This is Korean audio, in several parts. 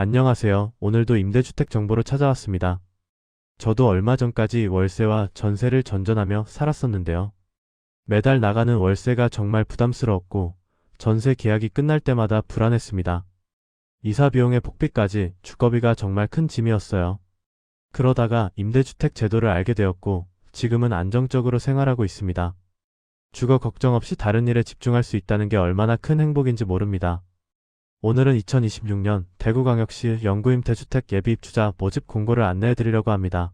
안녕하세요. 오늘도 임대주택 정보로 찾아왔습니다. 저도 얼마 전까지 월세와 전세를 전전하며 살았었는데요. 매달 나가는 월세가 정말 부담스러웠고 전세 계약이 끝날 때마다 불안했습니다. 이사 비용의 폭비까지 주거비가 정말 큰 짐이었어요. 그러다가 임대주택 제도를 알게 되었고 지금은 안정적으로 생활하고 있습니다. 주거 걱정 없이 다른 일에 집중할 수 있다는 게 얼마나 큰 행복인지 모릅니다. 오늘은 2026년 대구광역시 영구임 대주택 예비 입주자 모집 공고를 안내해 드리려고 합니다.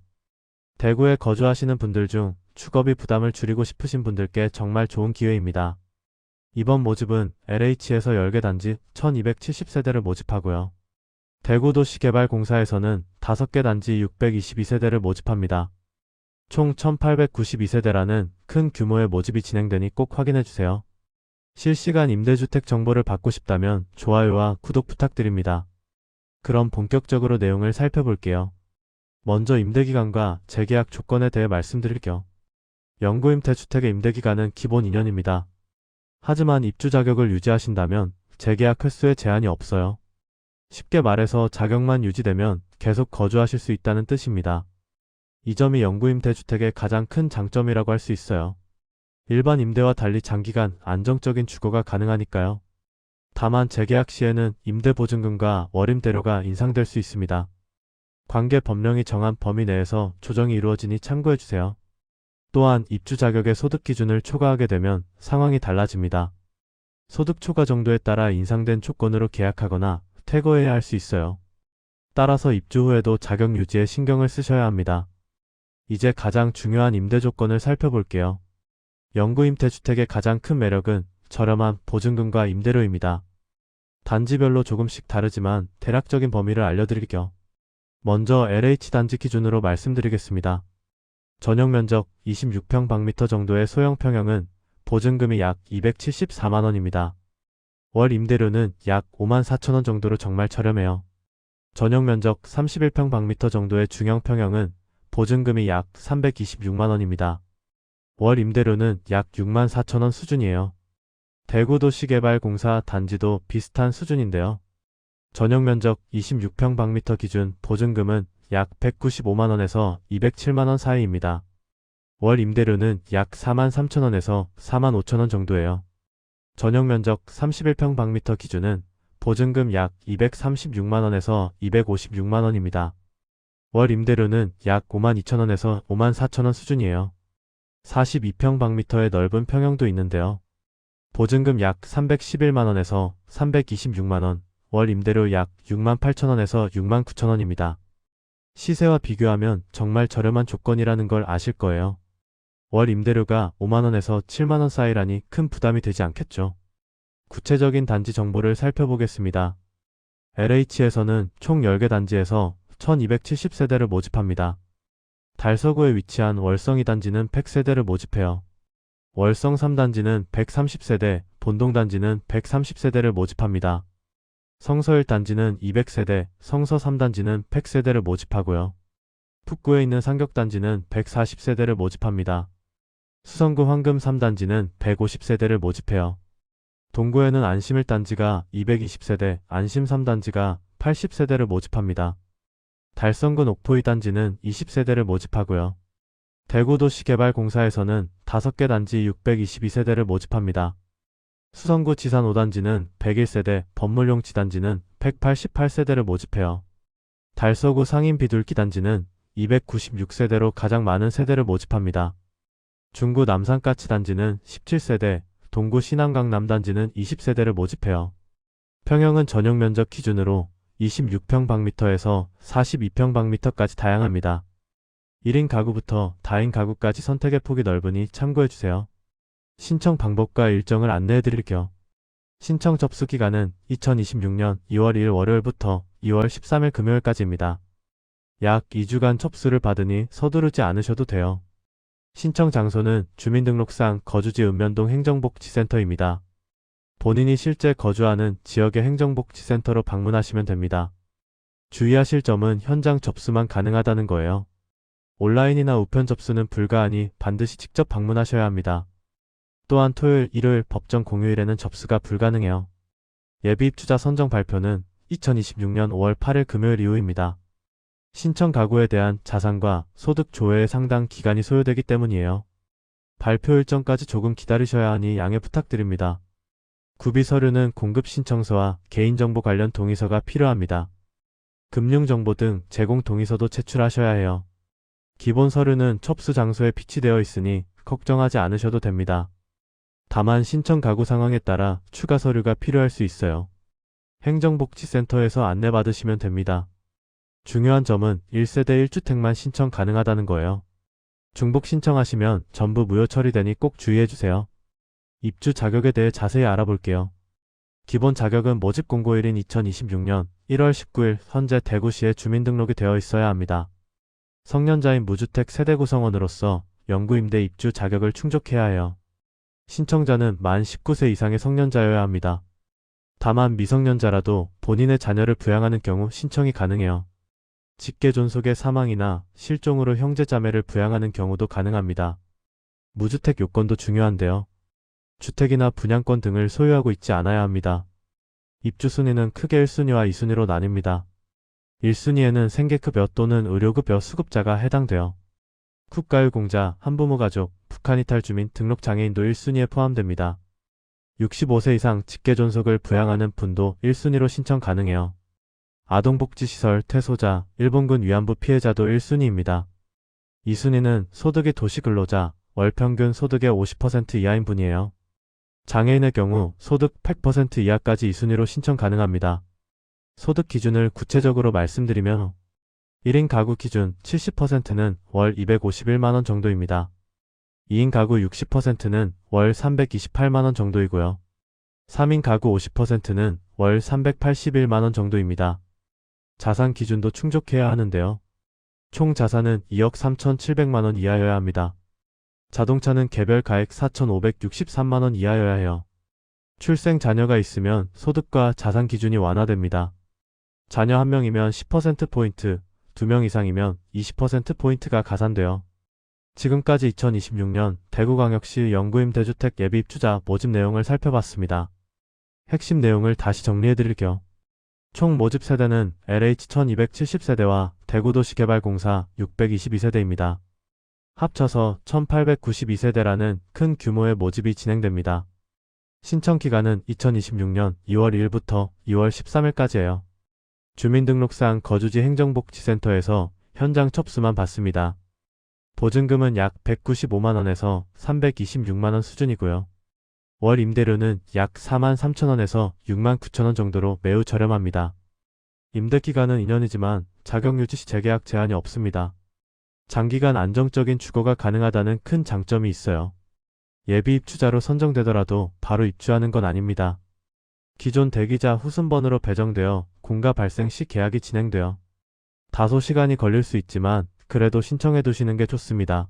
대구에 거주하시는 분들 중 주거비 부담을 줄이고 싶으신 분들께 정말 좋은 기회입니다. 이번 모집은 LH에서 10개 단지 1270세대를 모집하고요. 대구도시개발공사에서는 5개 단지 622세대를 모집합니다. 총 1892세대라는 큰 규모의 모집이 진행되니 꼭 확인해 주세요. 실시간 임대주택 정보를 받고 싶다면 좋아요와 구독 부탁드립니다. 그럼 본격적으로 내용을 살펴볼게요. 먼저 임대기간과 재계약 조건에 대해 말씀드릴게요. 영구임 대주택의 임대기간은 기본 2년입니다. 하지만 입주 자격을 유지하신다면 재계약 횟수에 제한이 없어요. 쉽게 말해서 자격만 유지되면 계속 거주하실 수 있다는 뜻입니다. 이 점이 영구임 대주택의 가장 큰 장점이라고 할 수 있어요. 일반 임대와 달리 장기간 안정적인 주거가 가능하니까요. 다만 재계약 시에는 임대보증금과 월임대료가 인상될 수 있습니다. 관계 법령이 정한 범위 내에서 조정이 이루어지니 참고해주세요. 또한 입주 자격의 소득 기준을 초과하게 되면 상황이 달라집니다. 소득 초과 정도에 따라 인상된 조건으로 계약하거나 퇴거해야 할 수 있어요. 따라서 입주 후에도 자격 유지에 신경을 쓰셔야 합니다. 이제 가장 중요한 임대 조건을 살펴볼게요. 영구 임대주택의 가장 큰 매력은 저렴한 보증금과 임대료입니다. 단지별로 조금씩 다르지만 대략적인 범위를 알려드릴게요. 먼저 LH 단지 기준으로 말씀드리겠습니다. 전용 면적 26평방미터 정도의 소형 평형은 보증금이 약 274만원입니다. 월 임대료는 약 5만 4천원 정도로 정말 저렴해요. 전용 면적 31평방미터 정도의 중형 평형은 보증금이 약 326만원입니다. 월 임대료는 약 6만 4천원 수준이에요. 대구도시개발공사 단지도 비슷한 수준인데요. 전용 면적 26평방미터 기준 보증금은 약 195만원에서 207만원 사이입니다. 월 임대료는 약 4만 3천원에서 4만 5천원 정도예요. 전용 면적 31평방미터 기준은 보증금 약 236만원에서 256만원입니다. 월 임대료는 약 5만 2천원에서 5만 4천원 수준이에요. 42평방미터의 넓은 평형도 있는데요. 보증금 약 311만원에서 326만원, 월 임대료 약 6만 8천원에서 6만 9천원입니다. 시세와 비교하면 정말 저렴한 조건이라는 걸 아실 거예요. 월 임대료가 5만원에서 7만원 사이라니 큰 부담이 되지 않겠죠. 구체적인 단지 정보를 살펴보겠습니다. LH에서는 총 10개 단지에서 1270세대를 모집합니다. 달서구에 위치한 월성 2단지는 100세대를 모집해요. 월성 3단지는 130세대, 본동 단지는 130세대를 모집합니다. 성서 1단지는 200세대, 성서 3단지는 100세대를 모집하고요. 북구에 있는 상격단지는 140세대를 모집합니다. 수성구 황금 3단지는 150세대를 모집해요. 동구에는 안심 1단지가 220세대, 안심 3단지가 80세대를 모집합니다. 달성군 옥포 2단지는 20세대를 모집하고요. 대구도시개발공사에서는 5개 단지 622세대를 모집합니다. 수성구 지산 5단지는 101세대, 법물용 지단지는 188세대를 모집해요. 달서구 상인 비둘기 단지는 296세대로 가장 많은 세대를 모집합니다. 중구 남산까치 단지는 17세대, 동구 신안강 남단지는 20세대를 모집해요. 평형은 전용 면적 기준으로 26평방미터에서 42평방미터까지 다양합니다. 1인 가구부터 다인 가구까지 선택의 폭이 넓으니 참고해주세요. 신청 방법과 일정을 안내해 드릴게요. 신청 접수 기간은 2026년 2월 1일 월요일부터 2월 13일 금요일까지입니다. 약 2주간 접수를 받으니 서두르지 않으셔도 돼요. 신청 장소는 주민등록상 거주지 읍면동 행정복지센터입니다. 본인이 실제 거주하는 지역의 행정복지센터로 방문하시면 됩니다. 주의하실 점은 현장 접수만 가능하다는 거예요. 온라인이나 우편 접수는 불가하니 반드시 직접 방문하셔야 합니다. 또한 토요일, 일요일 법정 공휴일에는 접수가 불가능해요. 예비 입주자 선정 발표는 2026년 5월 8일 금요일 이후입니다. 신청 가구에 대한 자산과 소득 조회의 상당 기간이 소요되기 때문이에요. 발표 일정까지 조금 기다리셔야 하니 양해 부탁드립니다. 구비 서류는 공급 신청서와 개인정보 관련 동의서가 필요합니다. 금융정보 등 제공 동의서도 제출하셔야 해요. 기본 서류는 첩수 장소에 비치되어 있으니 걱정하지 않으셔도 됩니다. 다만 신청 가구 상황에 따라 추가 서류가 필요할 수 있어요. 행정복지센터에서 안내받으시면 됩니다. 중요한 점은 1세대 1주택만 신청 가능하다는 거예요. 중복 신청하시면 전부 무효 처리되니 꼭 주의해주세요. 입주 자격에 대해 자세히 알아볼게요. 기본 자격은 모집 공고일인 2026년 1월 19일 현재 대구시에 주민등록이 되어 있어야 합니다. 성년자인 무주택 세대 구성원으로서 영구임대 입주 자격을 충족해야 해요. 신청자는 만 19세 이상의 성년자여야 합니다. 다만 미성년자라도 본인의 자녀를 부양하는 경우 신청이 가능해요. 직계 존속의 사망이나 실종으로 형제자매를 부양하는 경우도 가능합니다. 무주택 요건도 중요한데요. 주택이나 분양권 등을 소유하고 있지 않아야 합니다. 입주 순위는 크게 1순위와 2순위로 나뉩니다. 1순위에는 생계급 여 또는 의료급 여 수급자가 해당돼요. 국가유공자, 한부모 가족, 북한 이탈 주민, 등록 장애인도 1순위에 포함됩니다. 65세 이상 직계 존속을 부양하는 분도 1순위로 신청 가능해요. 아동복지시설 퇴소자, 일본군 위안부 피해자도 1순위입니다. 2순위는 소득이 도시근로자, 월 평균 소득의 50% 이하인 분이에요. 장애인의 경우 소득 100% 이하까지 2순위로 신청 가능합니다. 소득 기준을 구체적으로 말씀드리면 1인 가구 기준 70%는 월 251만원 정도입니다. 2인 가구 60%는 월 328만원 정도이고요. 3인 가구 50%는 월 381만원 정도입니다. 자산 기준도 충족해야 하는데요. 총 자산은 2억 3,700만원 이하여야 합니다. 자동차는 개별 가액 4,563만원 이하여야 해요. 출생 자녀가 있으면 소득과 자산 기준이 완화됩니다. 자녀 1명이면 10%포인트, 2명 이상이면 20%포인트가 가산돼요. 지금까지 2026년 대구광역시 영구임 대주택 예비 입주자 모집 내용을 살펴봤습니다. 핵심 내용을 다시 정리해드릴게요. 총 모집 세대는 LH 1270세대와 대구도시개발공사 622세대입니다. 합쳐서 1892세대라는 큰 규모의 모집이 진행됩니다. 신청 기간은 2026년 2월 1일부터 2월 13일까지예요. 주민등록상 거주지 행정복지센터에서 현장 첩수만 받습니다. 보증금은 약 195만원에서 326만원 수준이고요. 월 임대료는 약 4만 3천원에서 6만 9천원 정도로 매우 저렴합니다. 임대 기간은 2년이지만 자격 유지 시 재계약 제한이 없습니다. 장기간 안정적인 주거가 가능하다는 큰 장점이 있어요. 예비 입주자로 선정되더라도 바로 입주하는 건 아닙니다. 기존 대기자 후순번으로 배정되어 공가 발생 시 계약이 진행되어 다소 시간이 걸릴 수 있지만 그래도 신청해 두시는 게 좋습니다.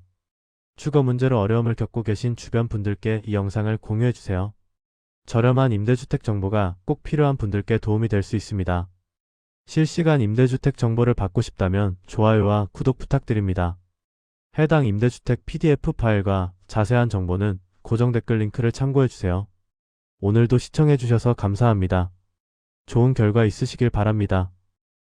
주거 문제로 어려움을 겪고 계신 주변 분들께 이 영상을 공유해 주세요. 저렴한 임대주택 정보가 꼭 필요한 분들께 도움이 될 수 있습니다. 실시간 임대주택 정보를 받고 싶다면 좋아요와 구독 부탁드립니다. 해당 임대주택 PDF 파일과 자세한 정보는 고정 댓글 링크를 참고해 주세요. 오늘도 시청해 주셔서 감사합니다. 좋은 결과 있으시길 바랍니다.